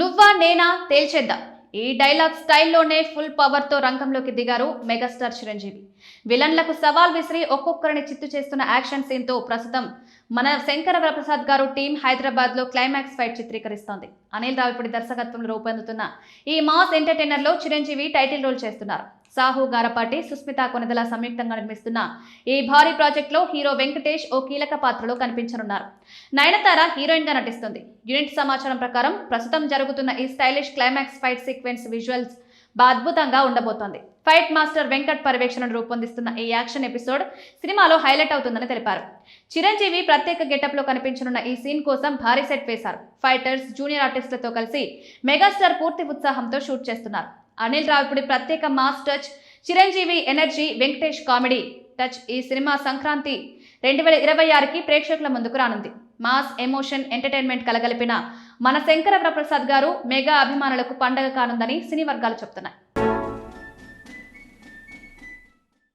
నువ్వా నేనా తేల్చేద్దాం. ఈ డైలాగ్ స్టైల్లోనే ఫుల్ పవర్తో రంగంలోకి దిగారు మెగాస్టార్ చిరంజీవి. విలన్లకు సవాల్ విసిరి ఒక్కొక్కరిని చిత్తు చేస్తున్న యాక్షన్ సీన్తో ప్రస్తుతం మన శంకర ప్రసాద్ గారు టీం హైదరాబాద్లో క్లైమాక్స్ ఫైట్ చిత్రీకరిస్తోంది. అనిల్ రావిపూడి దర్శకత్వంలో రూపొందుతున్న ఈ మాస్ ఎంటర్టైనర్లో చిరంజీవి టైటిల్ రోల్ చేస్తున్నారు. సాహు గారపాటి సుస్మిత కొనదల సంయుక్తంగా నిర్మిస్తున్న ఈ భారీ ప్రాజెక్టులో హీరో వెంకటేష్ ఓ కీలక పాత్రలో కనిపించనున్నారు. నయనతార హీరోయిన్గా నటిస్తుంది. యూనిట్ సమాచారం ప్రకారం ప్రస్తుతం జరుగుతున్న ఈ stylish climax fight sequence visuals అద్భుతంగా ఉండబోతోంది. ఫైట్ మాస్టర్ వెంకట్ పర్యవేక్షణను రూపొందిస్తున్న ఈ యాక్షన్ ఎపిసోడ్ సినిమాలో హైలైట్ అవుతుందని తెలిపారు. చిరంజీవి ప్రత్యేక గెటప్లో కనిపించనున్న ఈ సీన్ కోసం భారీ సెట్ వేశారు. ఫైటర్స్ జూనియర్ ఆర్టిస్టులతో కలిసి మెగాస్టార్ పూర్తి ఉత్సాహంతో షూట్ చేస్తున్నారు. అనిల్ రావిపూడి ప్రత్యేక mass touch Chiranjeevi energy Venkatesh comedy touch ఈ సినిమా సంక్రాంతి రెండు వేల ఇరవై ఆరుకి ప్రేక్షకుల ముందుకు రానుంది. మాస్ ఎమోషన్ ఎంటర్టైన్మెంట్ కలగలిపిన మన శంకర వరప్రసాద్ గారు మెగా అభిమానులకు పండగ కానుందని సినీ వర్గాలు చెప్తున్నాయి.